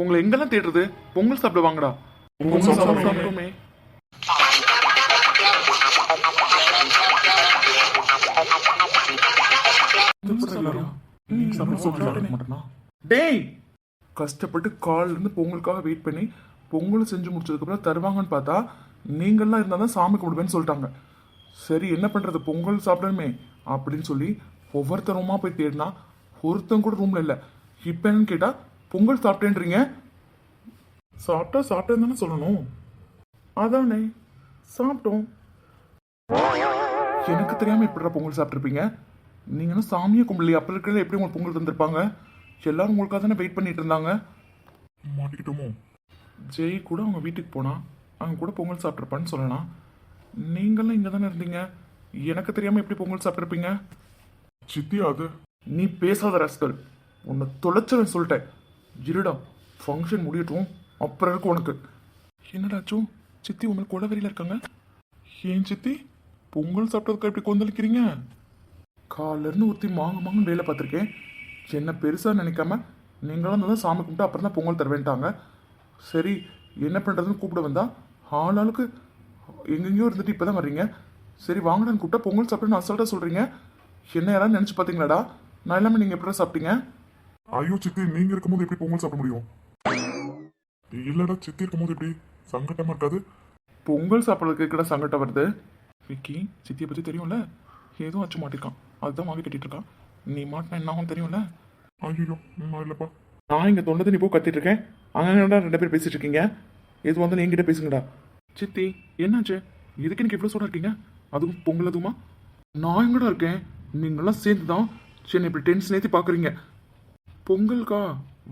உங்களை எங்கெல்லாம் தேடுறது? பொங்கல் சாப்பிட வாங்கடா. பொங்கல் சாப்பிட சாப்பிட்டோமே டேய்! கஷ்டப்பட்டு கால்ல இருந்து பொங்கலுக்காக வெயிட் பண்ணி பொங்கல் செஞ்சு முடிச்சதுக்கப்புறம் தருவாங்கன்னு பார்த்தா நீங்கள்லாம் இருந்தால் தான் சாமி கும்பிடுவேன்னு சொல்லிட்டாங்க. சரி என்ன பண்ணுறது பொங்கல் சாப்பிடணுமே அப்படின்னு சொல்லி ஒவ்வொருத்தருமா போய் தேடினா ஒருத்தன் கூட ரூமில் இல்லை. இப்போ என்னன்னு கேட்டால் பொங்கல் சாப்பிட்டேன்றீங்க? சாப்பிட்டா சாப்பிட்டேன்னு தானே சொல்லணும். அதானே சாப்பிட்டோம். எனக்கு தெரியாம எப்படிடா பொங்கல் சாப்பிட்ருப்பீங்க நீங்களும் சாமியை கும்பலையே அப்போ இருக்கிறத எப்படி உங்களுக்கு பொங்கல் தந்திருப்பாங்க? எல்லாரும் உங்களுக்காக தானே வெயிட் பண்ணிட்டு இருந்தாங்க. மாட்டிக்கிட்டோமோ? ஜெய் கூட அவங்க வீட்டுக்கு போனா அவங்க கூட பொங்கல் சாப்பிட்ருப்பான்னு சொல்லலாம் நீங்களும் இங்கே தானே இருந்தீங்க. எனக்கு தெரியாம எப்படி பொங்கல் சாப்பிட்ருப்பீங்க சித்தி அது நீ பேசாத ரஸ்கல். உன்னை தொலைச்சவன் சொல்லிட்டேன். இருடா ஃபங்க்ஷன் முடியட்டும். அப்புறம் இருக்கு உனக்கு. என்னடாச்சும் சித்தி உங்களுக்கு குடவரியில் இருக்காங்க? ஏன் சித்தி? பொங்கல் சாப்பிட்டதுக்கு எப்படி கொந்தளிக்கிறீங்க? காலைல இருந்து மாங்க மாங்க வேலை பார்த்துருக்கேன். என்ன பெருசாக நினைக்காம நீங்களும் தான் சாமி கும்பிட்டு அப்புறம் தான் பொங்கல் தருவேன்ட்டாங்க. சரி என்ன பண்ணுறதுன்னு கூப்பிட வந்தா ஆளாளுக்கு எங்கெங்கேயோ இருந்துட்டு இப்போ தான் வர்றீங்க. சரி வாங்கடான்னு கூப்பிட்டா பொங்கல் சாப்பிட்டு நான் அசால்ட்டாக சொல்கிறீங்க என்ன யாராவது நினச்சி பார்த்தீங்களாடா? நான் எல்லாமே நீங்கள் எப்படி சாப்பிட்டீங்க? ஐயோ சித்தி நீங்க இருக்கும்போது எப்படி பொங்கல் சாப்பிட முடியும்? இல்லடா சித்தி இருக்கும்போது எப்படி? சங்கட்டமா இருக்காது? பொங்கல் சாப்பிட்றதுக்கு கூட சங்கடம் வருது? விக்கி சித்தியை பற்றி தெரியும்ல? ஏதோ வச்சு மாட்டிருக்கான். அதுதான் வாங்கி கட்டிட்டு இருக்கான். நீ மாட்டினா என்ன ஆகும் தெரியும்ல? ஐயோ இல்லப்பா. நான் இங்கே தொண்டை நீ போ கத்திட்டு இருக்கேன். அங்கே ரெண்டு பேர் பேசிட்டு இருக்கீங்க. எது வந்தாலும் என்கிட்ட பேசுங்கடா. சித்தி என்னாச்சு? எதுக்கு எனக்கு இவ்வளோ இருக்கீங்க? அதுவும் பொங்கல் அதுவுமா? நான் எங்கடா இருக்கேன்? நீங்களாம் சேர்ந்து தான் சரி இப்படி டென்ஷன் ஏற்றி பார்க்குறீங்க பொங்கலுக்கா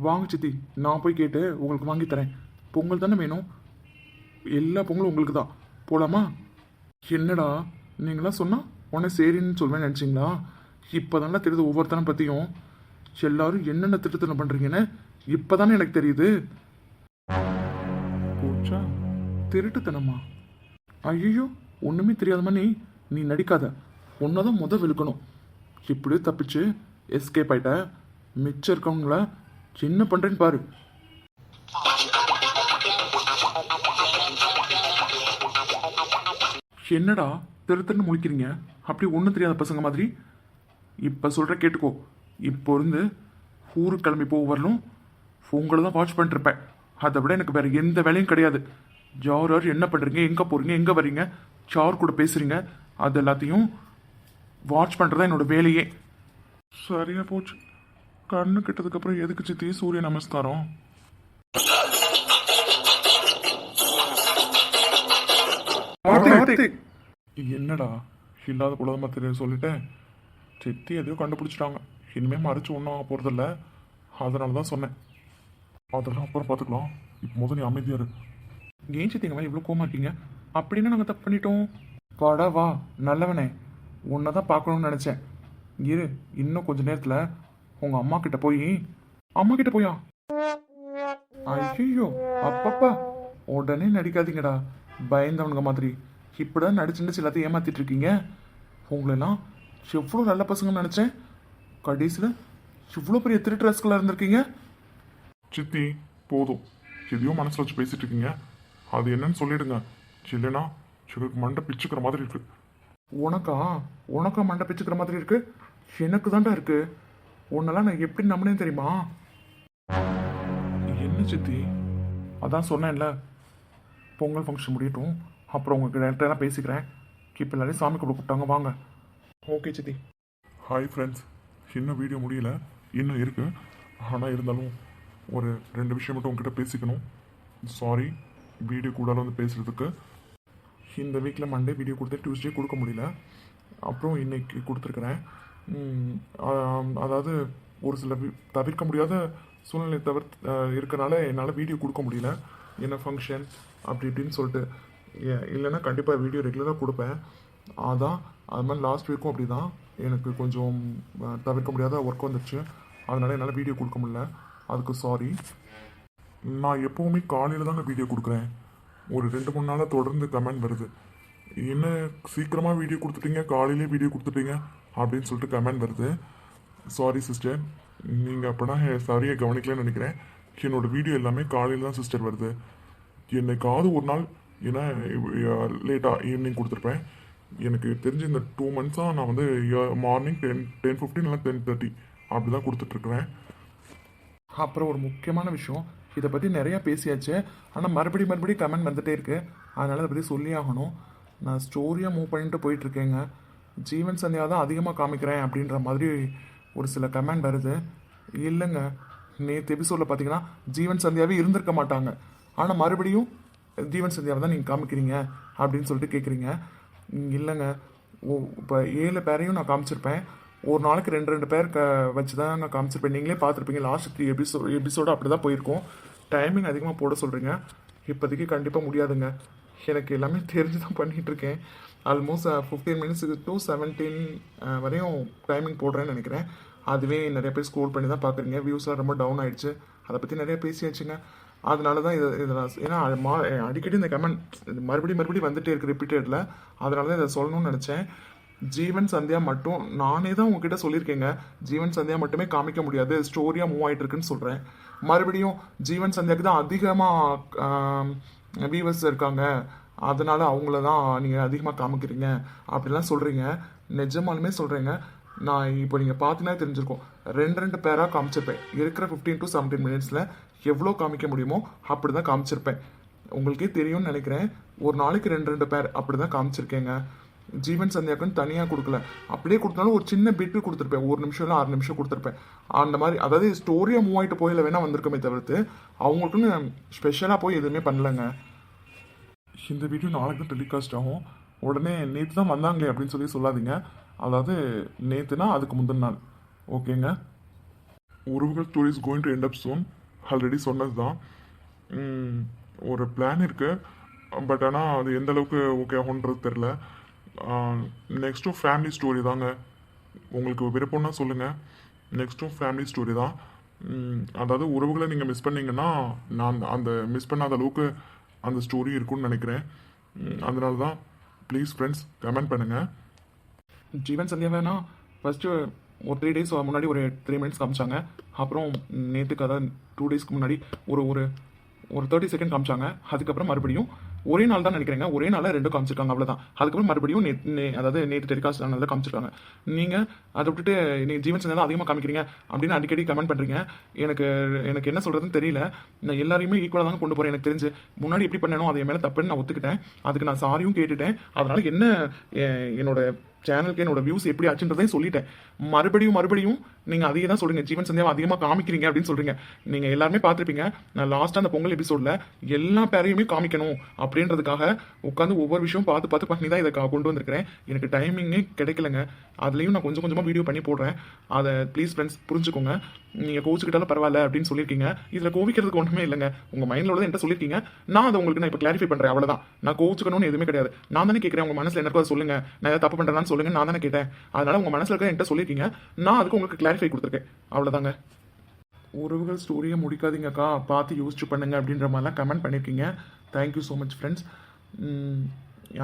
வாங்க சித்தி நான் போய் கேட்டு உங்களுக்கு வாங்கி தரேன். பொங்கல் தானே வேணும்? எல்லா பொங்கலும் உங்களுக்கு தான். போலாமா? என்னடா நீங்களாம் சொன்னால் உடனே சரின்னு சொல்வேன் நினச்சிங்களா? இப்போ தானே தெரியுது ஒவ்வொருத்தனை பற்றியும் எல்லாரும் என்னென்ன திட்டத்தனம் பண்ணுறீங்கன்னு இப்போ தானே எனக்கு தெரியுது. போச்சா? திருட்டுத்தனமா? ஐயோ ஒன்றுமே தெரியாதம்மா நீ நீ நடிக்காத. தான் முத வெளுக்கணும் இப்படியே தப்பிச்சு எஸ்கேப் ஆயிட்ட. மிச்சம் இருக்கவங்கள சின்ன பண்ணுறேன்னு பாரு. என்னடா திருத்தன்னு முழிக்கிறீங்க? அப்படி ஒன்றும் தெரியாத பசங்க மாதிரி. இப்போ சொல்கிற கேட்டுக்கோ. இப்போ இருந்து ஊருக்கு கிளம்பி போக வரலும் உங்களை தான் வாட்ச் பண்ணிருப்பேன் அதை விட எனக்கு வேறு எந்த வேலையும் கிடையாது. ஜார் என்ன பண்ணுறீங்க எங்கே போகிறீங்க எங்கே வரீங்க சார் கூட பேசுகிறீங்க அது எல்லாத்தையும் வாட்ச் பண்ணுறது என்னோட வேலையே. சரியாக போச்சு. கண்ணு கெட்டதுக்கப்புறம் எதுக்கு சித்தி சூரிய நமஸ்காரம்? என்னடா? இல்லாத குலதமா தெரிய சொல்லிட்டேன். சித்தி எதையோ கண்டுபிடிச்சிட்டாங்க. இனிமேல் மறைச்சு ஒன்றும் ஆக போகிறதில்ல அதனால தான் சொன்னேன். அதெல்லாம் அப்புறம் பார்த்துக்கலாம். இப்போ முதல் நீ அமைதியாக இரு. ஏன் சித்திங்க மேலே இவ்வளோ கோமா இருக்கீங்க? அப்படின்னு நாங்கள் தப்பு பண்ணிட்டோம். வாடா வா. நல்லவனே. உன்னை தான் பார்க்கணும்னு நினச்சேன். இரு இன்னும் கொஞ்ச நேரத்தில் உங்கள் அம்மா கிட்ட போய். அம்மா கிட்ட போயா? ஐயோ அப்பப்பா. உடனே நடிக்காதீங்கடா. பயந்தவனுங்க மாதிரி. இப்படிதான் நடிச்சு நடிச்சு எல்லாத்தையும் ஏமாத்திட்டு இருக்கீங்க. உங்களெல்லாம் எவ்வளோ நல்ல பசங்கன்னு நினச்சேன். கடைசியில் இவ்வளோ பெரிய திருட்டு ரசிகளாக இருந்திருக்கீங்க. சித்தி போதும். எதையோ மனசுல வச்சு பேசிட்டு இருக்கீங்க. அது என்னன்னு சொல்லிடுங்க. இல்லைன்னா சிலருக்கு மண்டை பிச்சுக்கிற மாதிரி இருக்கு. உனக்கா? உனக்கா மண்டை பிச்சுக்கிற மாதிரி இருக்கு? எனக்கு தான்டா இருக்குது உன்னெல்லாம் நான் எப்படி நம்பினேன் தெரியுமா? என்ன சித்தி? அதான் சொன்னேன்ல. பொங்கல் ஃபங்க்ஷன் முடியட்டும். அப்புறம் உங்களுக்கு எல்லாம் பேசிக்கிறேன். இப்போ எல்லாரையும் சாமி கூட கூப்பிட்டாங்க. வாங்க. ஓகே சித்தி. ஹாய் ஃப்ரெண்ட்ஸ் இன்னும் வீடியோ முடியல. இன்னும் இருக்கு. ஆனால் இருந்தாலும் ஒரு ரெண்டு விஷயம் மட்டும் உங்ககிட்ட பேசிக்கணும். சாரி வீடியோ கூட வந்து பேசுறதுக்கு. இந்த வீக்கில் மண்டே வீடியோ கொடுத்து டியூஸ்டே கொடுக்க முடியல. அப்புறம் இன்னைக்கு கொடுத்துருக்குறேன். அதாவது ஒரு சில தவிர்க்க முடியாத சூழ்நிலை தவிர்த்து இருக்கனால என்னால் வீடியோ கொடுக்க முடியல. என்ன ஃபங்க்ஷன் அப்படி இப்படின்னு சொல்லிட்டு. ஏ- இல்லைன்னா கண்டிப்பாக வீடியோ ரெகுலராக கொடுப்பேன். அதான் அது மாதிரி லாஸ்ட் வீக்கும் அப்படி தான் எனக்கு கொஞ்சம் தவிர்க்க முடியாத ஒர்க் வந்துடுச்சு அதனால என்னால் வீடியோ கொடுக்க முடியல. அதுக்கு சாரி நான் எப்போவுமே காலையில் தாங்க வீடியோ கொடுக்குறேன். ஒரு ரெண்டு மூணு நாளாக தொடர்ந்து கமெண்ட் வருது. என்ன சீக்கிரமாக வீடியோ கொடுத்துட்டீங்க? காலையிலே வீடியோ கொடுத்துட்டீங்க? அப்படின்னு சொல்லிட்டு கமெண்ட் வருது. சாரி சிஸ்டர் நீங்கள் அப்படின்னா சரியாக கவனிக்கலன்னு நினைக்கிறேன். என்னோட வீடியோ எல்லாமே காலையில் தான் சிஸ்டர் வருது. என்னைக்காவது ஒரு நாள் ஏன்னா லேட்டாக ஈவினிங் கொடுத்துருப்பேன். எனக்கு தெரிஞ்ச இந்த டூ மந்த்ஸாக நான் வந்து மார்னிங் டென் டென் ஃபிஃப்டின் இல்லை டென் தேர்ட்டி அப்படி தான் கொடுத்துட்ருக்குறேன். அப்புறம் ஒரு முக்கியமான விஷயம். இதை பற்றி நிறையா பேசியாச்சு. ஆனால் மறுபடியும் மறுபடியும் கமெண்ட் வந்துகிட்டே இருக்குது அதனால் அதை பற்றி சொல்லி ஆகணும். நான் ஸ்டோரியாக மூவ் பண்ணிட்டு போயிட்டுருக்கேங்க ஜீவன் சந்தியா தான் அதிகமாக காமிக்கிறேன் அப்படின்ற மாதிரி ஒரு சில கமெண்ட் வருது. இல்லைங்க. நேற்று எபிசோடில் பார்த்தீங்கன்னா ஜீவன் சந்தியாவே இருந்திருக்க மாட்டாங்க. ஆனால் மறுபடியும் ஜீவன் சந்தியாவை தான் நீங்கள் காமிக்கிறீங்க அப்படின்னு சொல்லிட்டு கேட்குறீங்க இல்லைங்க. ஓ இப்போ ஏழு பேரையும் நான் காமிச்சிருப்பேன். ஒரு நாளைக்கு ரெண்டு ரெண்டு பேர் க வச்சு தான் நான் காமிச்சிருப்பேன். நீங்களே பார்த்துருப்பீங்க லாஸ்ட் த்ரீ எபிசோ எபிசோடு அப்படி தான் போயிருக்கோம். டைமிங் அதிகமாக போட சொல்கிறீங்க இப்போதைக்கு கண்டிப்பாக முடியாதுங்க. எனக்கு எல்லாமே தெரிஞ்சு தான் பண்ணிகிட்ருக்கேன் almost fifteen minutes to seventeen வரையும் டைமிங் போடுறேன்னு நினைக்கிறேன். அதுவே நிறைய பேர் ஸ்கோர் பண்ணி தான் பார்க்குறீங்க. வியூஸ்லாம் ரொம்ப டவுன் ஆகிடுச்சு அதை பற்றி நிறைய பேசியாச்சுங்க. அதனால தான் இது இதை ஏன்னா அது மா அடிக்கடி இந்த கமெண்ட் மறுபடியும் மறுபடியும் வந்துட்டே இருக்கு ரிப்பீட்டடில் அதனால தான் இதை சொல்லணும்னு நினச்சேன். ஜீவன் சந்தியா மட்டும் நானே தான் உங்ககிட்ட சொல்லியிருக்கேங்க. ஜீவன் சந்தியா மட்டுமே காமிக்க முடியாது. ஸ்டோரியாக மூவ் ஆகிட்டு இருக்குன்னு சொல்கிறேன் மறுபடியும் ஜீவன் சந்தியாவுக்கு தான் அதிகமாக வியூவர்ஸ் இருக்காங்க. அதனால் அவங்கள தான் நீங்கள் அதிகமாக காமிக்கிறீங்க. அப்படிலாம் சொல்கிறீங்க நிஜமாலுமே சொல்கிறேங்க நான் இப்போ நீங்கள் பார்த்தீங்கன்னா தெரிஞ்சிருக்கோம். ரெண்டு ரெண்டு பேராக காமிச்சிருப்பேன். இருக்கிற ஃபிஃப்டீன் டு செவன்டீன் மினிட்ஸில் எவ்வளோ காமிக்க முடியுமோ அப்படி தான் காமிச்சிருப்பேன். உங்களுக்கே தெரியும்னு நினைக்கிறேன். ஒரு நாளைக்கு ரெண்டு ரெண்டு பேர் அப்படி தான் காமிச்சிருக்கேங்க. ஜீவன் சந்தியாக்குன்னு தனியாக கொடுக்கல. அப்படியே கொடுத்தாலும் ஒரு சின்ன பிட்டு கொடுத்துருப்பேன். ஒரு நிமிஷம் இல்லை ஆறு நிமிஷம் கொடுத்துருப்பேன். அந்த மாதிரி அதாவது ஸ்டோரியாக மூவ் ஆகிட்டு போயில வேணால் வந்திருக்கமே தவிர்த்து அவங்களுக்குன்னு ஸ்பெஷலாக போய் எதுவுமே பண்ணலங்க. இந்த வீடியோ நாளைக்கு தான் டெலிகாஸ்ட் ஆகும். உடனே நேற்று தான் வந்தாங்களே அப்படின்னு சொல்லி சொல்லாதீங்க. அதாவது நேற்றுனா அதுக்கு முந்தின நாள். ஓகேங்க உறவுகள் stories going to end up soon already சொன்னது தான். ஒரு பிளான் இருக்குது பட் ஆனால் அது எந்த அளவுக்கு ஓகே ஆகுன்றது தெரில நெக்ஸ்ட்டும் ஃபேமிலி ஸ்டோரி தாங்க. உங்களுக்கு விருப்பம்னா சொல்லுங்கள் நெக்ஸ்ட்டும் ஃபேமிலி ஸ்டோரி தான். அதாவது உறவுகளை நீங்கள் மிஸ் பண்ணீங்கன்னா நான் அந்த மிஸ் பண்ணாத அளவுக்கு அந்த ஸ்டோரி இருக்கும்னு நினைக்கிறேன். அதனால தான் ப்ளீஸ் ஃப்ரெண்ட்ஸ் கமெண்ட் பண்ணுங்கள் ஜீவன் சந்தியா வேணா ஃபஸ்ட்டு ஒரு த்ரீ டேஸ் முன்னாடி ஒரு த்ரீ மினிட்ஸ் காமிச்சாங்க. அப்புறம் நேற்றுக்கு அதாவது டூ டேஸ்க்கு முன்னாடி ஒரு ஒரு ஒரு தேர்ட்டி செகண்ட் காமிச்சாங்க. அதுக்கப்புறம் மறுபடியும் ஒரே நாள் தான் நினைக்கிறேங்க ஒரே நாளில் ரெண்டும் காமிச்சிருக்காங்க அவ்வளோதான் அதுக்கப்புறம் மறுபடியும் நே அதாவது நேற்று டெலிகாஸ்ட் ஆனதில் காமிச்சிருக்காங்க. நீங்கள் அதை விட்டுட்டு நீ ஜீவன் சந்தியா தான் அதிகமாக காமிக்கிறீங்க அப்படின்னு அடிக்கடி கமெண்ட் பண்ணுறீங்க எனக்கு எனக்கு என்ன சொல்கிறதுன்னு தெரியல. நான் எல்லாரையுமே ஈக்குவலாக தான் கொண்டு போகிறேன் எனக்கு தெரிஞ்சு. முன்னாடி எப்படி பண்ணணும் அது என் மேலே தப்புன்னு நான் ஒத்துக்கிட்டேன். அதுக்கு நான் சாரியும் கேட்டுட்டேன். அதனால் என்ன என்னோட சேனலுக்கு என்னோட வியூஸ் எப்படி ஆச்சுன்றதையும் சொல்லிட்டேன். மறுபடியும் மறுபடியும் நீங்கள் அதையே தான் சொல்றீங்க. ஜீவன் சந்தியாவை அதிகமாக காமிக்கிறீங்க அப்படின்னு சொல்கிறீங்க நீங்கள் எல்லாருமே பார்த்துருப்பீங்க. நான் லாஸ்ட்டாக அந்த பொங்கல் எபிசோடில் எல்லா பேரையுமே காமிக்கணும் அப்படின்றதுக்காக உட்காந்து ஒவ்வொரு விஷயம் பார்த்து பார்த்து பண்ணி தான் இதை கொண்டு வந்திருக்கிறேன். எனக்கு டைமிங்கே கிடைக்கலங்க. அதுலேயும் நான் கொஞ்சம் கொஞ்சமாக வீடியோ பண்ணி போடுறேன். அதை ப்ளீஸ் ஃப்ரெண்ட்ஸ் புரிஞ்சுக்கோங்க. நீங்கள் கோவிச்சுக்கிட்டாலும் பரவாயில்ல அப்படின்னு சொல்லியிருக்கீங்க. இதில் கோவிக்கிறதுக்கு ஒன்றுமே இல்லைங்க. உங்கள் மைண்டில் உள்ளது என்கிட்ட சொல்லியிருக்கீங்க. நான் அதை உங்களுக்கு நான் இப்போ கிளாரிஃபை பண்ணுறேன் அவ்வளோதான் நான் கோவிச்சுக்கணும்னு எதுவுமே கிடையாது. நான் தானே கேட்குறேன் உங்கள் மனசில் என்ன அதை சொல்லுங்கள் நான் ஏதாவது தப்பு பண்ணுறேன்னு சொல்லுங்கள் நான் தானே கேட்டேன். அதனால் உங்கள் மனசில் இருக்க என்கிட்ட சொல்லியிருக்கீங்க. நான் அதுக்கு உங்களுக்கு கிளாரிஃபை கொடுத்துருக்கேன். அவ்வளோதாங்க உறவுகள் ஸ்டோரியை முடிக்காதீங்கக்கா. பார்த்து யோசிச்சு பண்ணுங்க அப்படின்ற மாதிரிலாம் கமெண்ட் பண்ணியிருக்கீங்க. தேங்க்யூ ஸோ மச் ஃப்ரெண்ட்ஸ்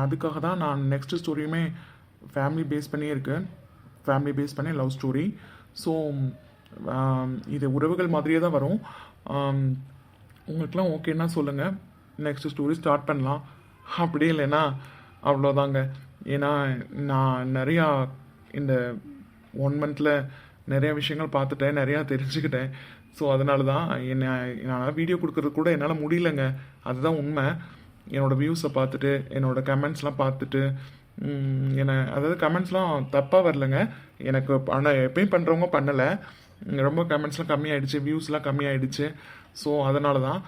அதுக்காக தான் நான் நெக்ஸ்ட் ஸ்டோரியுமே ஃபேமிலி பேஸ் பண்ணியே இருக்கு ஃபேமிலி பேஸ் பண்ணி லவ் ஸ்டோரி ஸோ இது உறவுகள் மாதிரியே தான் வரும். உங்களுக்கெலாம் ஓகேன்னா சொல்லுங்கள் நெக்ஸ்ட் ஸ்டோரி ஸ்டார்ட் பண்ணலாம். அப்படி இல்லைன்னா அவ்வளோதாங்க. ஏன்னா நான் நிறையா இந்த ஒன் மந்தில் நிறைய விஷயங்கள் பார்த்துட்டேன் நிறையா தெரிஞ்சுக்கிட்டேன். ஸோ அதனால தான் என்ன நான் வீடியோ கொடுக்கறது கூட என்னால் முடியலங்க. அதுதான் உண்மை. என்னோடய வியூஸை பார்த்துட்டு என்னோட கமெண்ட்ஸ்லாம் பார்த்துட்டு என்னை அதாவது கமெண்ட்ஸ்லாம் தப்பாக வரலங்க. எனக்கு ஆனால் எப்பயும் பண்ணுறவங்க பண்ணலை. ரொம்ப கமெண்ட்ஸ்லாம் கம்மியாயிடுச்சு வியூஸ்லாம் கம்மியாயிடுச்சு. ஸோ அதனால தான்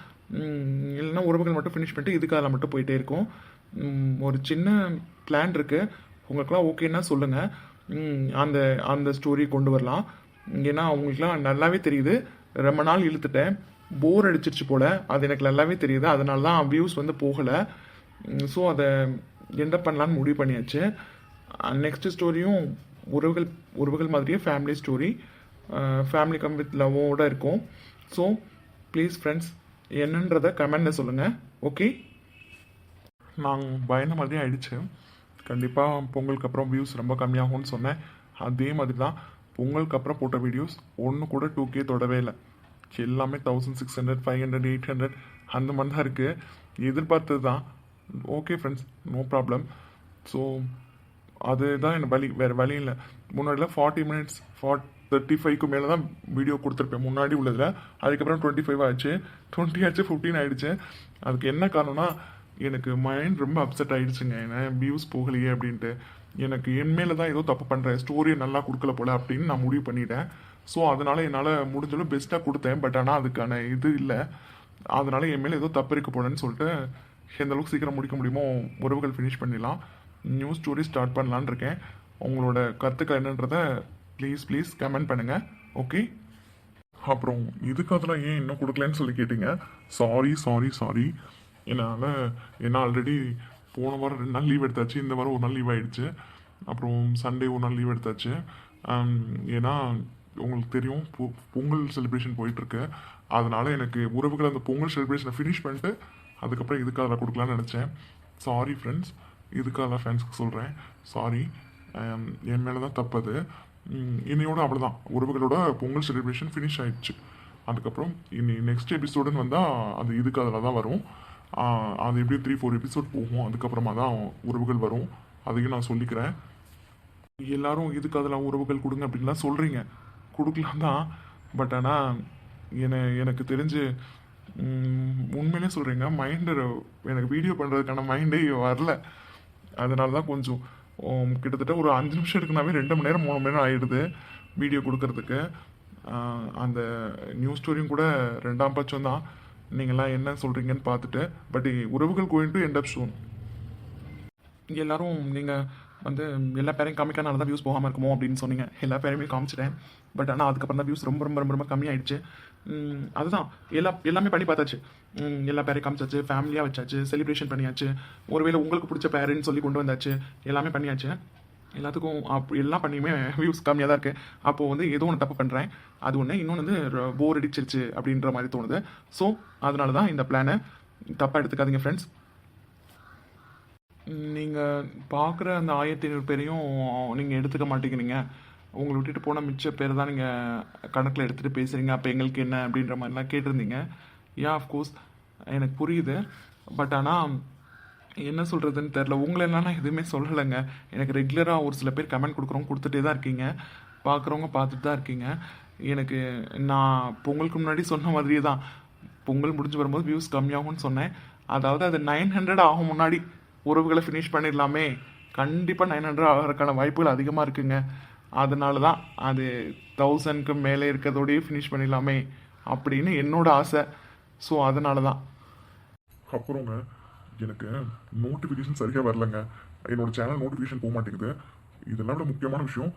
இல்லைன்னா உறவுகள் மட்டும் ஃபினிஷ் பண்ணிட்டு இதுக்காக மட்டும் போயிட்டே இருக்கும். ஒரு சின்ன பிளான் இருக்குது உங்களுக்குலாம் ஓகேன்னா சொல்லுங்கள் அந்த அந்த ஸ்டோரி கொண்டு வரலாம். ஏன்னா அவங்களுக்குலாம் நல்லாவே தெரியுது. ரொம்ப நாள் இழுத்துட்டேன். போர் அடிச்சிருச்சு போல். அது எனக்கு நல்லாவே தெரியுது. அதனால தான் வியூஸ் வந்து போகலை. ஸோ அதை என்ன பண்ணலான்னு முடிவு பண்ணியாச்சு. நெக்ஸ்ட் ஸ்டோரியும் உறவுகள் உறவுகள் மாதிரியே family story family come with லவ்வோட இருக்கும். ஸோ ப்ளீஸ் ஃப்ரெண்ட்ஸ் என்னன்றதை கமெண்டில் சொல்லுங்கள் ஓகே நான் பயந்த மாதிரி ஆயிடுச்சு. கண்டிப்பாக பொங்கலுக்கு அப்புறம் வியூஸ் ரொம்ப கம்மியாகும்னு சொன்னேன். அதே மாதிரி தான் பொங்கலுக்கு அப்புறம் போட்ட வீடியோஸ் ஒன்று கூட டூ கே தொடவே இல்லை. எல்லாமே thousand six hundred five hundred eight hundred அந்த மாதிரி தான் இருக்குது எதிர்பார்த்தது தான் okay friends no problem so அதுதான் எனக்கு வழி வேறு வழி இல்லை. முன்னாடிலாம் ஃபார்ட்டி மினிட்ஸ் ஃபார்ட் தேர்ட்டி ஃபைவ்க்கு மேலே தான் வீடியோ கொடுத்துருப்பேன். முன்னாடி உள்ளதில். அதுக்கப்புறம் டுவெண்ட்டி ஃபைவ் ஆச்சு. டுவெண்ட்டி ஆச்சு ஃபிஃப்டீன் ஆகிடுச்சு அதுக்கு என்ன காரணம்னா எனக்கு மைண்ட் ரொம்ப அப்செட் ஆகிடுச்சுங்க ஏன்னா வியூஸ் போகலையே அப்படின்ட்டு. எனக்கு என் மேலே தான் ஏதோ தப்பு பண்ணுறேன் ஸ்டோரியை நல்லா கொடுக்கல போல அப்படின்னு நான் முடிவு பண்ணிட்டேன். ஸோ அதனால் என்னால் முடிஞ்சளவு பெஸ்ட்டாக கொடுத்தேன். பட் ஆனால் அதுக்கான இது இல்லை. அதனால் என் மேலே ஏதோ தப்பு இருக்க போலன்னு சொல்லிட்டு எந்த அளவுக்கு சீக்கிரம் முடிக்க முடியுமோ உறவுகள் ஃபினிஷ் பண்ணிடலாம். நியூ ஸ்டோரி ஸ்டார்ட் பண்ணலான்னு இருக்கேன். உங்களோட கருத்துக்கள் என்னன்றதை ப்ளீஸ் ப்ளீஸ் கமெண்ட் பண்ணுங்கள் ஓகே அப்புறம் இதுக்கு அதெல்லாம் ஏன் இன்னும் கொடுக்கலன்னு சொல்லி கேட்டீங்க? சாரி சாரி சாரி என்னால் ஏன்னா ஆல்ரெடி போன வாரம் ரெண்டு நாள் லீவ் எடுத்தாச்சு இந்த வாரம் ஒரு நாள் லீவ் ஆகிடுச்சு அப்புறம் சண்டே ஒரு நாள் லீவ் எடுத்தாச்சு. Um, ஏன்னா உங்களுக்கு தெரியும் பொ- பொங்கல் செலிப்ரேஷன் போயிட்டுருக்கு. அதனால் எனக்கு உறவுகள் அந்த பொங்கல் செலிப்ரேஷனை ஃபினிஷ் பண்ணிட்டு அதுக்கப்புறம் இதுக்கு அதில் கொடுக்கலான்னு நினச்சேன். சாரி ஃப்ரெண்ட்ஸ் இதுக்காக ஃபேன்ஸுக்கு ஃப்ரெண்ட்ஸ்க்கு சொல்கிறேன் சாரி um, என் மேலே தான் தப்பது அது. இன்னையோட அவ்வளோதான் உறவுகளோட பொங்கல் செலிப்ரேஷன் ஃபினிஷ் ஆயிடுச்சு. அதுக்கப்புறம் இனி நெக்ஸ்ட் எபிசோடுன்னு வந்தால் அது இதுக்கு அதில் தான் வரும். அது எப்படியும் த்ரீ ஃபோர் எபிசோட் போகும். அதுக்கப்புறமா தான் உறவுகள் வரும். அதையும் நான் சொல்லிக்கிறேன். எல்லாரும் இதுக்கு அதில் உறவுகள் கொடுங்க அப்படின்லாம் சொல்கிறீங்க கொடுக்கலாம் தான். பட் ஆனால் என எனக்கு தெரிஞ்சு உண்மையிலே சொல்கிறீங்க மைண்டு எனக்கு வீடியோ பண்ணுறதுக்கான மைண்டே வரல. அதனால தான் கொஞ்சம் கிட்டத்தட்ட ஒரு அஞ்சு நிமிஷம் இருக்குனாவே ரெண்டு மணி நேரம் மூணு மணி நேரம் ஆயிடுது வீடியோ கொடுக்கறதுக்கு. அந்த நியூஸ் ஸ்டோரியும் கூட ரெண்டாம் பட்சம் தான். நீங்கள்லாம் என்ன சொல்கிறீங்கன்னு பார்த்துட்டு பட் உறவுகள் going to end up soon இங்கே நீங்கள் வந்து எல்லா பேரையும் காமிக்கனால தான் வியூஸ் போகாமல் இருக்குமோ அப்படின்னு சொன்னீங்க. எல்லா பேரையுமே காமிச்சிட்டேன். பட் ஆனால் அதுக்கப்புறம் தான் வியூஸ் ரொம்ப ரொம்ப ரொம்ப ரொம்ப கம்மியாயிடுச்சு. அதுதான். எல்லா எல்லாமே பண்ணி பார்த்தாச்சு. எல்லா பேரையும் காமிச்சாச்சு ஃபேமிலியாக வச்சாச்சு செலிப்ரேஷன் பண்ணியாச்சு. ஒருவேளை உங்களுக்கு பிடிச்ச பேருன்னு சொல்லி கொண்டு வந்தாச்சு. எல்லாமே பண்ணியாச்சு. எல்லாத்துக்கும் அப் எல்லாம் பண்ணியுமே வியூஸ் கம்மியாக தான் இருக்குது அப்போது வந்து ஏதோ ஒன்று தப்பு பண்ணுறேன் அது ஒன்று இன்னொன்று வந்து போர் அடிச்சிருச்சு அப்படின்ற மாதிரி தோணுது. ஸோ அதனால தான் இந்த பிளானை தப்பாக எடுத்துக்காதீங்க ஃப்ரெண்ட்ஸ் நீங்கள் பார்க்குற அந்த ஆயிரத்தி ஐநூறு பேரையும் நீங்கள் எடுத்துக்க மாட்டேங்கிறீங்க. உங்களை விட்டுட்டு போன மிச்ச பேர் தான் நீங்கள் கணக்கில் எடுத்துகிட்டு பேசுகிறீங்க அப்போ எங்களுக்கு என்ன அப்படின்ற மாதிரிலாம் கேட்டிருந்தீங்க. ஏன் ஆஃப்கோர்ஸ் எனக்கு புரியுது. பட் ஆனால் என்ன சொல்கிறதுன்னு தெரில உங்களெல்லாம் நான் எதுவுமே சொல்லலைங்க. எனக்கு ரெகுலராக ஒரு சில பேர் கமெண்ட் கொடுக்குறவங்க கொடுத்துட்டே தான் இருக்கீங்க. பார்க்குறவங்க பார்த்துட்டு தான் இருக்கீங்க. எனக்கு நான் பொங்கலுக்கு முன்னாடி சொன்ன மாதிரியே தான். பொங்கல் முடிஞ்சு வரும்போது வியூஸ் கம்மியாகும்னு சொன்னேன். அதாவது அது நைன் ஹண்ட்ரட் ஆகும் முன்னாடி. உறவுகளை ஃபினிஷ் பண்ணிடலாமே. கண்டிப்பாக நைன் ஹண்ட்ரட் ஆகிறதுக்கான வாய்ப்புகள் அதிகமாக இருக்குங்க. அதனால தான் அது தௌசண்ட்க்கு மேலே இருக்கிறதோடயே ஃபினிஷ் பண்ணிடலாமே அப்படின்னு என்னோட ஆசை. ஸோ அதனால தான் அப்புறங்க எனக்கு நோட்டிஃபிகேஷன் சரியாக வரலங்க. என்னோட சேனல் நோட்டிஃபிகேஷன் போக மாட்டேங்குது இதெல்லாம் விட முக்கியமான விஷயம்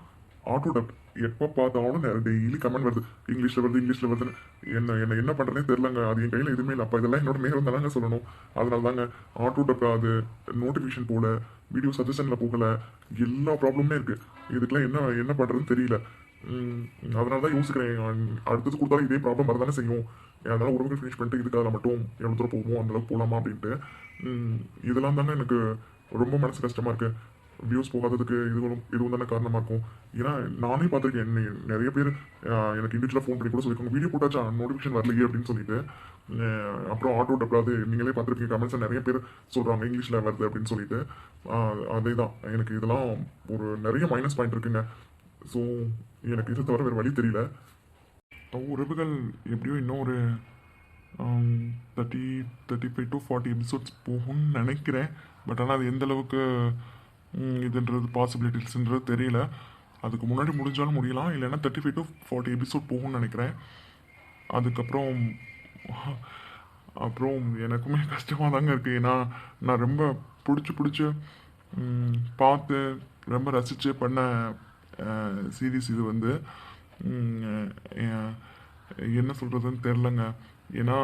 ஆட்டோ டப் எப்போ பார்த்தாலும் டெய்லி கமெண்ட் வருது. இங்கிலீஷில் வருது இங்கிலீஷில் வருதுன்னு. என்ன என்ன என்ன பண்ணுறதே தெரிலங்க அது என் கையில் எதுவுமே இல்லை. அப்போ இதெல்லாம் என்னோட நேரம் தானங்க சொல்லணும். அதனால தாங்க ஆட்டோ டப் அது நோட்டிஃபிகேஷன் போகல வீடியோ சஜஷனில் போகலை. எல்லா ப்ராப்ளமுமே இருக்குது இதுக்கெல்லாம் என்ன என்ன பண்ணுறதுன்னு தெரியல. அதனால தான் யோசிக்கிறேன். அடுத்தது கொடுத்தாலும் இதே ப்ராப்ளம் வரதானே செய்யும். அதனால் உறவுகள் ஃபினிஷ் பண்ணிட்டு இதுக்காக மட்டும் எவ்வளோ தூரம் போவோம் அந்த அளவுக்கு போகலாமா அப்படின்ட்டு. இதெல்லாம் தானே எனக்கு ரொம்ப மனசு கஷ்டமாக இருக்குது வியூஸ் போகாததுக்கு இதுவும் இதுவும் தானே காரணமாக இருக்கும் ஏன்னா நானே பார்த்துருக்கேன். என்னை- நிறைய பேர் எனக்கு இண்டிவிஜுவலாக ஃபோன் பண்ணி கூட சொல்லியிருக்காங்க. வீடியோ போட்டாச்சா? நோட்டிஃபிகேஷன் வரலையே அப்படின்னு சொல்லிட்டு. அப்புறம் ஆட்டோ டப்ளாது நீங்களே பார்த்துருக்கீங்க கமெண்ட்ஸ் நிறைய பேர் சொல்கிறாங்க இங்கிலீஷில் வருது அப்படின்னு சொல்லிட்டு. அதே தான் எனக்கு இதெல்லாம் ஒரு நிறைய மைனஸ் பாயிண்ட் இருக்குங்க. ஸோ எனக்கு இது தவிர வேறு வழி தெரியல. உறவுகள் எப்படியோ இன்னும் ஒரு thirty thirty five to forty episodes போகும்னு நினைக்கிறேன். பட் ஆனால் அது எந்த அளவுக்கு இதுன்றது பாசிபிலிட்டிஸ்ன்றது தெரியல. அதுக்கு முன்னாடி முடிஞ்சாலும் முடியலாம். இல்லைன்னா thirty five to forty episode போகும்னு நினைக்கிறேன். அதுக்கப்புறம் அப்புறம் எனக்குமே கஷ்டமாக தாங்க இருக்குது ஏன்னா நான் ரொம்ப பிடிச்சி பிடிச்சி பார்த்து ரொம்ப ரசித்து பண்ண சீரீஸ் இது வந்து. என்ன சொல்கிறதுன்னு தெரிலங்க ஏன்னா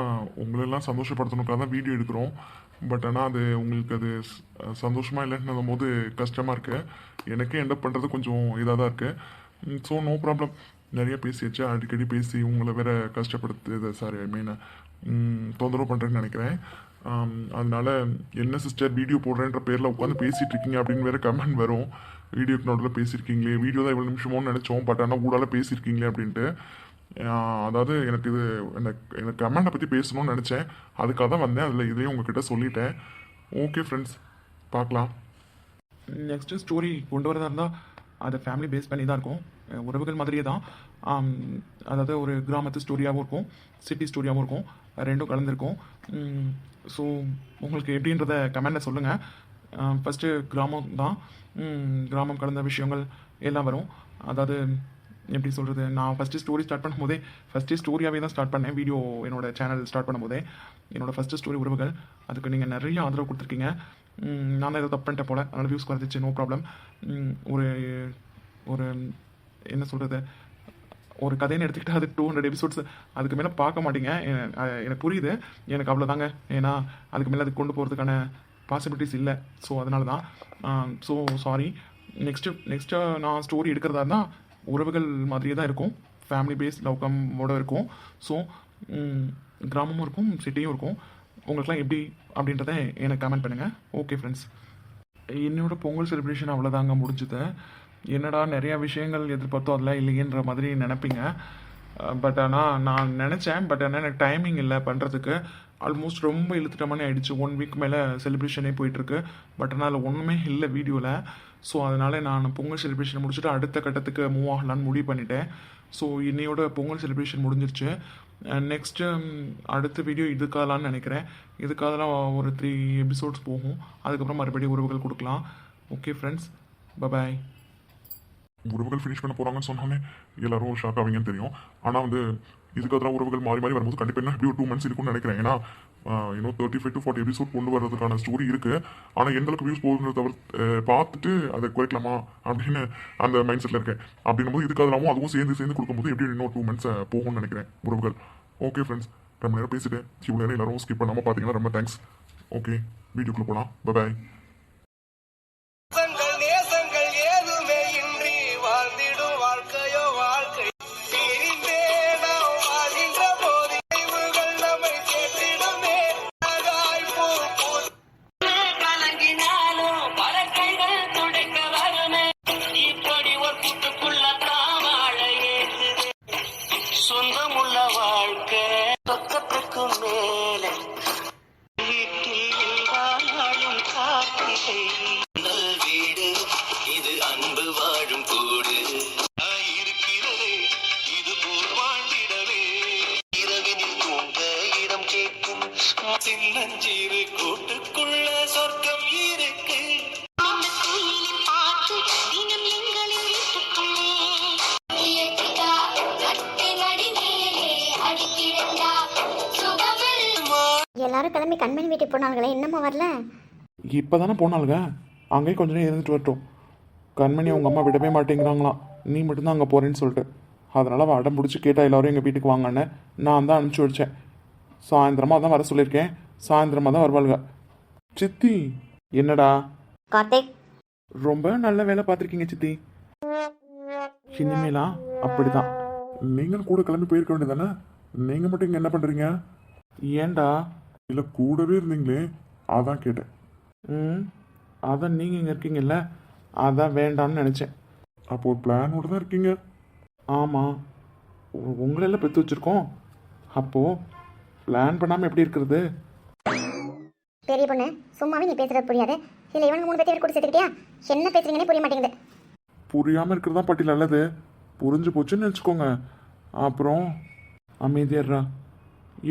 உங்களெல்லாம் சந்தோஷப்படுத்தணுக்காக தான் வீடியோ எடுக்கிறோம். பட் ஆனால் அது உங்களுக்கு அது சந்தோஷமாக இல்லைன்னு போது கஷ்டமாக இருக்குது எனக்கே என்ன பண்ணுறது கொஞ்சம் இதாக தான் இருக்குது ஸோ நோ ப்ராப்ளம் நிறைய பேசியாச்சு. அடிக்கடி பேசி உங்களை வேற கஷ்டப்படுத்துது. சாரி ஐ மீன் தொந்தரவு பண்ணுறேன்னு நினைக்கிறேன். அதனால என்ன சிஸ்டர் வீடியோ போடுறேன்ற பேரில் உட்காந்து பேசிகிட்டு இருக்கீங்க அப்படின்னு வேற கமெண்ட் வரும். வீடியோக்கு நோட்டில் பேசியிருக்கீங்களே. வீடியோ தான் இவ்வளோ நிமிஷமோன்னு நினச்சோம். பட் ஆனால் ஊடால பேசியிருக்கீங்களே அப்படின்ட்டு. அதாவது எனக்கு இது எனக்கு எனக்கு கமெண்டை பற்றி பேசணும்னு நினச்சேன். அதுக்காக தான் வந்தேன். அதில் இதையும் உங்ககிட்ட சொல்லிட்டேன். ஓகே ஃப்ரெண்ட்ஸ் பார்க்கலாம். நெக்ஸ்ட்டு ஸ்டோரி கொண்டு வரதா இருந்தால் அதை ஃபேமிலி பேஸ் பண்ணி தான் இருக்கும். உறவுகள் மாதிரியே தான். அதாவது ஒரு கிராமத்து ஸ்டோரியாகவும் இருக்கும் சிட்டி ஸ்டோரியாகவும் இருக்கும். ரெண்டும் கலந்துருக்கும். ஸோ உங்களுக்கு எப்படின்றத கமெண்டில் சொல்லுங்கள் ஃபஸ்ட்டு கிராமம் தான். கிராமம் கலந்த விஷயங்கள் எல்லாம் வரும். அதாவது எப்படி சொல்கிறது நான் ஃபஸ்ட்டு ஸ்டோரி ஸ்டார்ட் பண்ணும்போதே ஃபஸ்ட்டு ஸ்டோரியாகவே தான் ஸ்டார்ட் பண்ணேன். வீடியோ என்னோட சேனல் ஸ்டார்ட் பண்ணும்போதே என்னோடய ஃபஸ்ட்டு ஸ்டோரி உறவுகள். அதுக்கு நீங்கள் நிறைய ஆதரவு கொடுத்துருக்கீங்க. நான் தான் ஏதோ தப்பு பண்ணிட்டேன் போல். அதனால் வியூஸ் குறைஞ்சிச்சு நோ ப்ராப்ளம் ஒரு ஒரு என்ன சொல்கிறது ஒரு கதைன்னு எடுத்துக்கிட்டா அது டூ ஹண்ட்ரட் எபிசோட்ஸ் அதுக்கு மேலே பார்க்க மாட்டீங்க. எனக்கு புரியுது. எனக்கு அவ்வளோதாங்க ஏன்னா அதுக்கு மேலே அதுக்கு கொண்டு போகிறதுக்கான பாசிபிலிட்டிஸ் இல்லை. ஸோ அதனால தான் ஸோ சாரி நெக்ஸ்ட்டு நெக்ஸ்ட்டு நான் ஸ்டோரி எடுக்கிறதா இருந்தால் உறவுகள் மாதிரியே தான் இருக்கும். ஃபேமிலி பேஸ் லவ் கம்மோட இருக்கும். ஸோ கிராமமும் இருக்கும் சிட்டியும் இருக்கும். உங்களுக்குலாம் எப்படி அப்படின்றத எனக்கு கமெண்ட் பண்ணுங்கள் ஓகே ஃப்ரெண்ட்ஸ் என்னோடய பொங்கல் செலிப்ரேஷன் அவ்வளோதாங்க முடிஞ்சுது. என்னடா நிறையா விஷயங்கள் எதிர்பார்த்தோம் அதெல்லாம் இல்லையேன்ற மாதிரி நினைப்பீங்க. பட் ஆனால் நான் நினச்சேன் பட் ஆனால் எனக்கு டைமிங் இல்லை பண்ணுறதுக்கு ஆல்மோஸ்ட் ரொம்ப இழுத்துட்ட மாதிரி ஆயிடுச்சு. ஒன் வீக் மேலே செலிப்ரேஷனே போயிட்டுருக்கு. பட் ஆனால் அதில் ஒன்றுமே இல்லை வீடியோவில் ஸோ அதனால் நான் பொங்கல் செலிப்ரேஷன் முடிச்சுட்டு அடுத்த கட்டத்துக்கு மூவ் ஆகலான்னு முடிவு பண்ணிட்டேன். ஸோ இன்னையோட பொங்கல் செலிப்ரேஷன் முடிஞ்சிருச்சு. நெக்ஸ்ட்டு um, அடுத்த வீடியோ இதுக்காகலான்னு நினைக்கிறேன். இதுக்காகலாம் ஒரு த்ரீ எபிசோட்ஸ் போகும். அதுக்கப்புறம் மறுபடியும் உறவுகள் கொடுக்கலாம். ஓகே ஃப்ரெண்ட்ஸ் பபாய் உறவுகள் ஃபினிஷ் பண்ண போகிறாங்கன்னு சொன்னோன்னே எல்லாரும் ஒரு ஷாக் ஆவீங்கன்னு தெரியும். ஆனால் வந்து இதுக்கு அதெல்லாம் உறவுகள் மாறி மாறி வரும்போது கண்டிப்பாக என்ன எப்படி டூ மந்த்ஸ் இருக்கும்னு நினைக்கிறேன். ஏன்னா இன்னும் thirty five to forty episode கொண்டு வரதுக்கான ஸ்டோரி இருக்குது ஆனால் எந்த அளவுக்கு வியூஸ் போகுதுன்னு தவிர பார்த்துட்டு அதை குறைக்கலாமா அப்படின்னு அந்த மைண்ட் செட்டில் இருக்கேன். அப்படின்னும் போது இதுக்கு அதெல்லாமும் அதுவும் சேர்ந்து சேர்ந்து கொடுக்கும்போது எப்படி இன்னும் டூ மந்த்ஸ் போகும்னு நினைக்கிறேன் உறவுகள். ஓகே ஃப்ரெண்ட்ஸ் ரொம்ப நேரம் பேசிட்டேன் இவ்வளோ நேரம் எல்லாரும் ஸ்கிப் பண்ணாமல் பார்த்தீங்கன்னா ரொம்ப தேங்க்ஸ் ஓகே வீடியோக்குள்ளே போகலாம் பாய் கட்டை நடுநேரே அடிக்கிழந்தா சுகமெல்லாம் எல்லாரும் கிளம்பி கண்மணி வீட்டுக்கு போனாங்களே இன்னமும் வரல? இப்போ தானே போனாலுங்க அங்கேயும் கொஞ்ச நேரம் இருந்துட்டு வரட்டும். கண்மணி அவங்க அம்மா விடவே மாட்டேங்கிறாங்களாம் நீ மட்டும்தான் அங்கே போகிறேன்னு சொல்லிட்டு. அதனால் அவள் அடம் பிடிச்சி கேட்டா எல்லாரும் எங்கள் வீட்டுக்கு வாங்கன்னு நான் தான் அனுப்பிச்சி வச்சேன். சாயந்தரமாக தான் வர சொல்லியிருக்கேன். சாயந்தரமாக தான் வருவாளுங்க சித்தி என்னடா? கார்த்திக். ரொம்ப நல்ல வேலை பார்த்துருக்கீங்க சித்தி. இனிமேலா அப்படிதான். நீங்களும் கூட கிளம்பி போயிருக்க வேண்டியதானே நீங்கள் மட்டும் இங்கே என்ன பண்ணுறீங்க ஏன்டா? இல்லை கூடவே இருந்தீங்களே. அதான் கேட்டேன். ம் அதான் நீங்கள் இங்கே இருக்கீங்கல்ல? அதான் வேண்டாம்னு நினச்சேன். அப்போ ஒரு பிளானோட தான் இருக்கீங்க. ஆமாம் உங்களெல்லாம் பெற்று வச்சுருக்கோம். அப்போது பிளான் பண்ணாமல் எப்படி இருக்கிறது? பெரிய பொண்ணு சும்மாவே நீ பேசுறது புரியாது. இல்லை இவனுக்கு மூணு பேர்த்தையும் கூட சேர்த்துக்கிட்டியா? என்ன பேசுறீங்கன்னே புரிய மாட்டேங்குது. புரியாமல் இருக்கிறது தான் பாட்டி நல்லது. புரிஞ்சு போச்சுன்னு நினச்சிக்கோங்க. அப்புறம் அமைதியாடுறா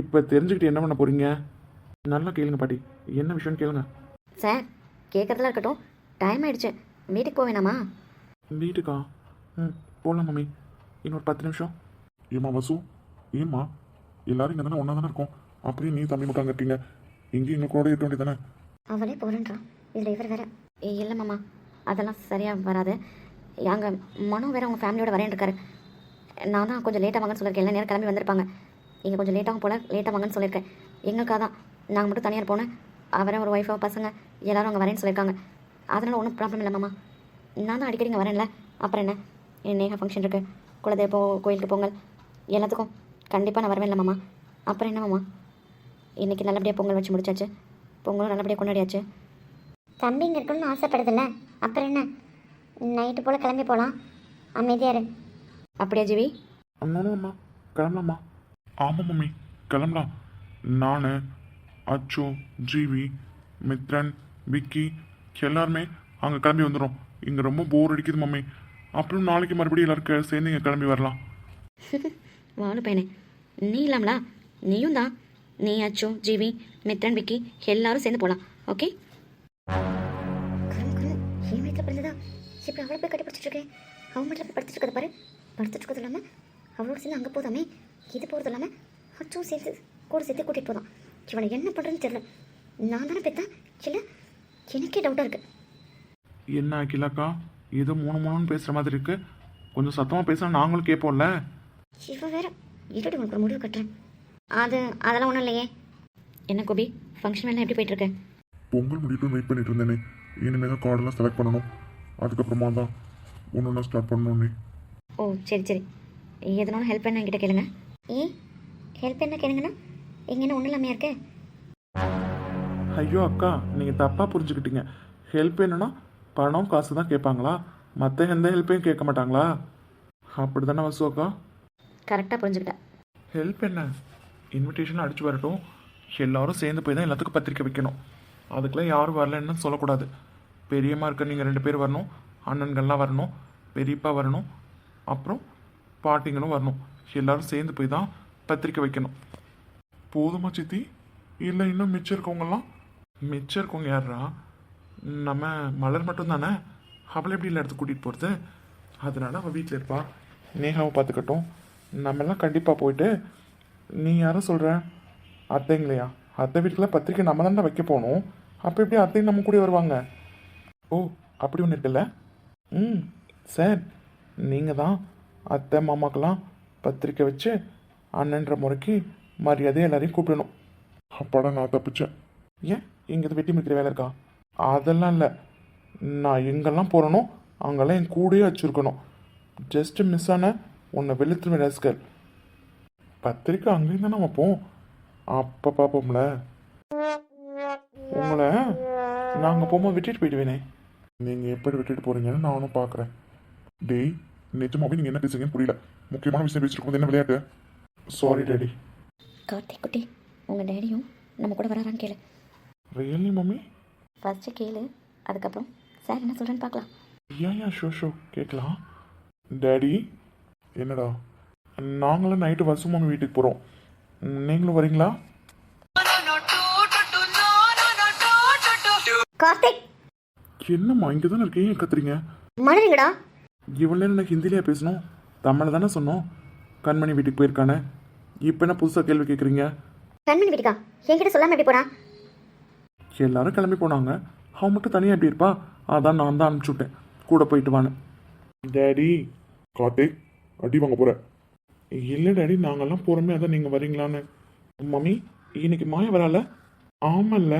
இப்போ தெரிஞ்சுக்கிட்டு என்ன பண்ண போகிறீங்க நல்லா கேளுங்க பாட்டி. என்ன விஷயம்னு கேளுங்க. சார் கேட்குறதுலாம் இருக்கட்டும். டைம் ஆயிடுச்சு. வீட்டுக்கு போக வேணாமா? வீட்டுக்கா? ம் போகலாம் மம்மி. இன்னொரு பத்து நிமிஷம். ஏமா வசு? ஏம்மா? எல்லாரும் இங்கே தானே ஒன்றா தானே இருக்கோம். அப்படியே நீ தம்பி மட்டும் அங்கே இருக்கீங்க. இங்கே எங்கள் கூட இருக்க வேண்டியதானே அவளே போறேன்றான் இதில் இவர் வேற. இல்லை மாமா. அதெல்லாம் சரியாக வராது. அங்கே மனோ வேற உங்கள் ஃபேமிலியோட வரேன் இருக்காரு. நான் தான் கொஞ்சம் லேட்டாக வாங்கன்னு சொல்லியிருக்கேன் எல்லா நேரம் கிளம்பி வந்திருப்பாங்க. இங்கே கொஞ்சம் லேட்டாக போல லேட்டாக வாங்கன்னு சொல்லியிருக்கேன் எங்களுக்காக தான். நாங்கள் மட்டும் தனியார் போனேன் அவரை ஒரு ஒய்ஃபோ பசங்க எல்லாரும் அங்கே வரேன்னு சொல்லியிருக்காங்க அதனால் ஒன்றும் ப்ராப்ளம் இல்லை மாமா. நான் தான் அடிக்கடி இங்கே வரேன்ல. அப்புறம் என்ன? என் நேகா ஃபங்க்ஷன் இருக்குது குலதெய்வ கோயிலுக்கு பொங்கல் எல்லாத்துக்கும் கண்டிப்பாக நான் வரவேன் இல்லை மாமா. அப்புறம் என்ன மாமா? இன்றைக்கி நல்லபடியாக பொங்கல் வச்சு முடிச்சாச்சு. பொங்கலும் நல்லபடியாக கொண்டாடியாச்சு. தம்பி இங்கே இருக்கணும்னு ஆசைப்படுதில்ல. அப்புறம் என்ன? நைட்டு போல் கிளம்பி போகலாம் அமைதியா இரு. அப்படியா ஜிவி? அம்மா. கிளம்பலாமா? ஆமாம் மம்மி. கிளம்பலாம். நான் அச்சு ஜீவி மித்ரன் விக்கி எல்லாருமே அங்கே கிளம்பி வந்துடும் இங்கே ரொம்ப போர் அடிக்குது மம்மி. அப்புறம் நாளைக்கு மறுபடியும் எல்லாரும் சேர்ந்து இங்கே கிளம்பி வரலாம். வாழு பையனே நீ இல்லாமலா? நீயும் தான். நீ அச்சு ஜீவி மித்ரன் விக்கி எல்லாரும் சேர்ந்து போகலாம் ஓகே? என் வயிற்றில் பிறந்ததா இப்படி அவளை போய் கட்டி பிடிச்சிட்டு இருக்கேன் அவன் மட்டும் போய் படுத்துட்டு இருக்கத பாரு. படுத்துட்டு இருக்கிறது இல்லாமல் அவளோட சேர்ந்து அங்கே போதாமே? இது போகிறது இல்லாமல் அச்சும் சேர்த்து கூட சேர்த்து கூட்டிகிட்டு போதான். இவனை என்ன பண்ணுறதுன்னு தெரியல. நான் தானே பெத்தா இல்லை எனக்கே டவுட்டாக இருக்குது என்ன அகிலாக்கா? ஏதோ மூணு மூணுன்னு பேசுகிற மாதிரி இருக்கு. கொஞ்சம் சத்தமாக பேசினா நாங்களும் கேட்போம்ல? இவன் வேற இருடி உனக்கு ஒரு முடிவு கட்டுறேன். அது அதெல்லாம் ஒன்றும் இல்லையே. என்ன கோபி ஃபங்க்ஷன் எல்லாம் எப்படி போயிட்டுருக்கு பொங்கல் முடிட்டு வெயிட் பண்ணிட்டு இருந்தேனே. இனிமேல் தான் கார்டெல்லாம் செலக்ட் பண்ணணும். அதுக்கப்புறமா தான் ஒன்று ஒன்றா ஸ்டார்ட் பண்ணணும்னே. ஓ சரி சரி. எதனாலும் ஹெல்ப் பண்ண என்கிட்ட கேளுங்க. ஏ ஹெல்ப் என்ன கேளுங்கண்ணா இங்கே என்ன ஒன்றும் இல்லாமையா இருக்கு? ஐயோ அக்கா நீங்கள் தப்பாக புரிஞ்சுக்கிட்டீங்க. ஹெல்ப் என்னன்னா பணம் காசு தான் கேட்பாங்களா? மற்ற எந்த ஹெல்ப்பையும் கேட்க மாட்டாங்களா? அப்படி தானே வசு அக்கா? கரெக்டாக புரிஞ்சுக்கிட்டேன். ஹெல்ப் என்ன? இன்விடேஷன் அடிச்சு வரட்டும். எல்லாரும் சேர்ந்து போய் தான் எல்லாத்துக்கும் பத்திரிக்கை வைக்கணும். அதுக்கெல்லாம் யாரும் வரலன்னு சொல்லக்கூடாது. பெரியம்மா இருக்க நீங்கள் ரெண்டு பேர் வரணும். அண்ணன்கள்லாம் வரணும். பெரியப்பா வரணும். அப்புறம் பாட்டிங்களும் வரணும். எல்லாரும் சேர்ந்து போய் தான் பத்திரிக்கை வைக்கணும். போதுமா சித்தி? இல்லை இன்னும் மிச்சம் இருக்கவங்கலாம் மிச்சம் இருக்கவங்க யாரா நம்ம மலர் மட்டும் தானே அவளை எப்படி இல்லை இடத்துக்கு கூட்டிகிட்டு போகிறது அதனால அவள் வீட்டில் இருப்பாள் நேகாவை பார்த்துக்கட்டும். நம்மெல்லாம் கண்டிப்பாக போயிட்டு நீ யாரை சொல்கிற அத்தைங்களையா? அத்தை வீட்டுக்குலாம் பத்திரிக்கை நம்ம தான் வைக்க போகணும் அப்போ எப்படி அத்தையும் நம்ம கூட வருவாங்க? ஓ அப்படி ஒன்று இருக்குல்ல? ம் சார். நீங்கள் தான் அத்தை மாமாக்கெல்லாம் பத்திரிக்கை வச்சு அண்ணன்ற முறைக்கு மரியாதை எல்லாரையும் கூப்பிடணும். அப்பாடா நான் தப்பிச்சேன். ஏன்? இங்கே வெட்டி முடிக்கிற வேலை இருக்கா? அதெல்லாம் இல்லை. நான் எங்கெல்லாம் போகிறேனோ அங்கெல்லாம் என் கூடயே வச்சுருக்கணும். ஜஸ்ட்டு மிஸ் ஆன உன்னை வெளுத்துருவேன் ரசிகர் பத்திரிக்கை அங்கேயும் தானே வைப்போம். அப்போ பார்ப்போம்ல. உங்களை நாங்கள் போகும்போது விட்டுட்டு போயிடுவேனே. நீங்கள் எப்படி விட்டுட்டு போகிறீங்கன்னு நானும் பார்க்குறேன். டேய் நிஜமாவே நீங்கள் என்ன பேசுறீங்கன்னு புரியல. முக்கியமான விஷயம் பேசிட்டு என்ன விளையாட்டு? சாரி டேடி கார்த்திக் குட்டி உங்கள் டேடியும் நம்ம கூட வராரான்னு கேளு. Really mummy? ஃபஸ்ட்டு கேளு அதுக்கப்புறம் சார் என்ன சொல்கிறேன்னு பார்க்கலாம். ஏன் ஷோ ஷோ கேட்கலாம். டேடி என்னடா? நாங்களும் நைட்டு வசு மம்மி வீட்டுக்கு போகிறோம் நீங்களும் வரீங்களா? கார்த்திக். என்னம்மா இங்கே தானே இருக்கீங்க? ஏன் கத்துறீங்க? மலருங்கடா இவ்வளோ நேரம் எனக்கு ஹிந்திலேயே பேசணும். தமிழில் தானே சொன்னோம். கண்மணி வீட்டுக்கு போயிருக்கானே. இப்போ என்ன புதுசாக கேள்வி கேட்குறீங்க கண்மணி வீட்டுக்கா? என்கிட்ட சொல்லாம எப்படி போறான் எல்லாரும் கிளம்பி போனாங்க. அவன் மட்டும் தனியாக எப்படி இருப்பா? அதான் நான் தான் அனுப்பிச்சி விட்டேன். கூட போயிட்டு வான்னு. டேடி கார்த்திக் அடி வாங்க போகிற இல்லை டேடி நாங்கெல்லாம் போகிறோமே அதான் நீங்கள் வரீங்களான்னு. மம்மி இன்னைக்கு மாயா வரல? ஆமல்ல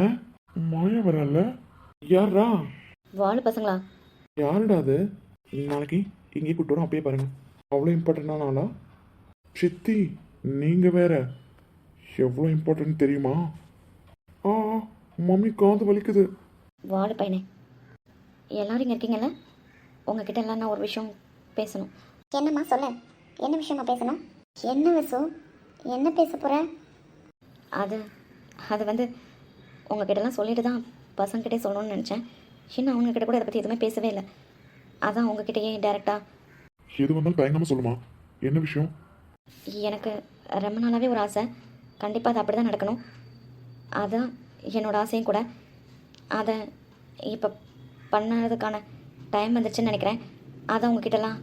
மாயா வரல? யாரா வாழு பசங்களா? யாருடா அது? நாளைக்கு இங்கே கூப்பிட்டு வரோம் அப்பயே பாருங்க. அவ்வளோ இம்பார்ட்டண்டான ஆளா? சித்தி நீங்கள் வேற. எவ்வளோ இம்பார்ட்டன்ட் தெரியுமா? ஆ ஆ, மம்மி காது வலிக்குது. வாழு பையனே எல்லாரும் இங்கே இருக்கீங்கல்ல? உங்ககிட்ட எல்லாம் நான் ஒரு விஷயம் பேசணும். என்னம்மா சொல்ல. என்ன விஷயமா பேசணும் என்ன விசு? என்ன பேச போற? அது அது வந்து உங்ககிட்டலாம் சொல்லிட்டு தான் பசங்ககிட்டே சொல்லணும்னு நினச்சேன். இன்னும் அவங்கக்கிட்ட கூட இதை பற்றி எதுவுமே பேசவே இல்லை. அதான் உங்ககிட்டயே டேரெக்டாக எது வந்தாலும் தயங்காம சொல்லுமா. என்ன விஷயம்? எனக்கு ரொம்ப நாளாகவே ஒரு ஆசை. கண்டிப்பாக அது அப்படி தான் நடக்கணும். அதான் என்னோட ஆசையும் கூட. அதை இப்போ பண்ணதுக்கான டைம் வந்துருச்சுன்னு நினைக்கிறேன். அதான் உங்ககிட்டலாம்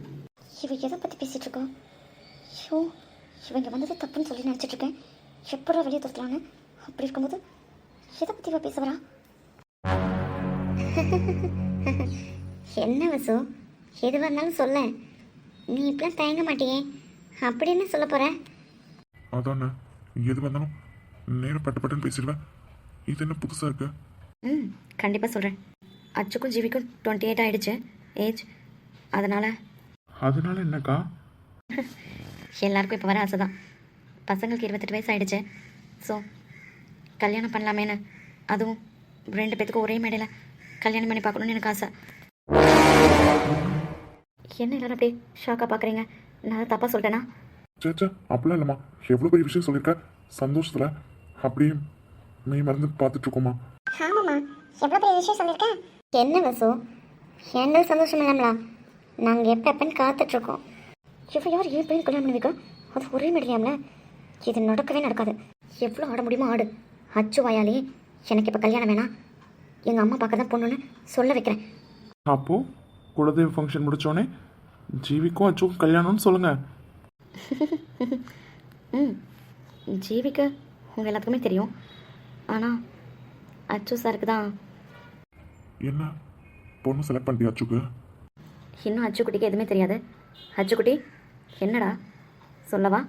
இவ எதை பத்தி பேசிட்டு இருக்கோம்? ஐயோ இவங்க வந்தது தப்புன்னு சொல்லி நினைச்சிட்டு இருக்கேன். எப்படா வெளியே துரத்தலான்னு அப்படி இருக்கும்போது எதை பத்தி இவ பேச வரா என்ன வசு? எதுவாக இருந்தாலும் சொல்ல. நீ இப்படிலாம் தயங்க மாட்டியே. அப்படி என்ன சொல்ல போற? அதானே எது வந்தாலும் நேரம் பட்டு பட்டுன்னு பேசிடுவேன். இது என்ன புதுசாக இருக்கு? ம் கண்டிப்பாக சொல்கிறேன் அச்சுக்கும் ஜீவிக்கும் டுவெண்ட்டி எயிட் ஆகிடுச்சு ஏஜ் அதனால் அதனால என்னக்கா? எல்லாருக்கும் இப்போ வர ஆசை தான் பசங்களுக்கு இருபத்தெட்டு வயசு ஆயிடுச்சு ஸோ கல்யாணம் பண்ணலாமேன்னு. அதுவும் ரெண்டு பேத்துக்கும் ஒரே மேடையில் கல்யாணம் பண்ணி பார்க்கணுன்னு எனக்கு ஆசை. என்ன எல்லாரும் அப்படியே ஷாக்காக பார்க்குறீங்க நான் தப்பாக சொல்லிட்டேனா? சேச்சா அப்படிலாம் இல்லைம்மா. எவ்வளோ பெரிய விஷயம் சொல்லியிருக்க? சந்தோஷத்தில் அப்படியே மெய் மறந்து பார்த்துட்டு இருக்கோமா ஆமாம்மா. எவ்வளோ பெரிய விஷயம் சொல்லியிருக்கேன் என்ன வசு? எங்களுக்கு சந்தோஷம் இல்லாமலா? நாங்கள் எப்போ எப்பன்னு காத்துட்ருக்கோம். இவ யார்? ஏன் பையன் கல்யாணம் பண்ணி அது ஒரே முடியாமல இது நடக்கவே நடக்காது. எவ்வளோ ஆட முடியுமோ ஆடு. அச்சு வாயாலே எனக்கு இப்போ கல்யாணம் வேணாம். எங்கள் அம்மா பார்க்க தான் பொண்ணுன்னு சொல்ல வைக்கிறேன். அப்போது குலதெய்வ ஃபங்க்ஷன் முடிச்சோடனே ஜீவிக்கும் அச்சுக்கும் கல்யாணம்னு சொல்லுங்கள் ம் ஜீவிக்கு உங்கள் எல்லாத்துக்குமே தெரியும். ஆனால் அச்சு சாருக்கு தான். என்ன? பொண்ணு செலக்ட் பண்ணிட்டியா அச்சுக்கு? இன்னும் அச்சுக்குட்டிக்கு எதுவுமே தெரியாது. அச்சுக்குட்டி என்னடா? சொல்லவா?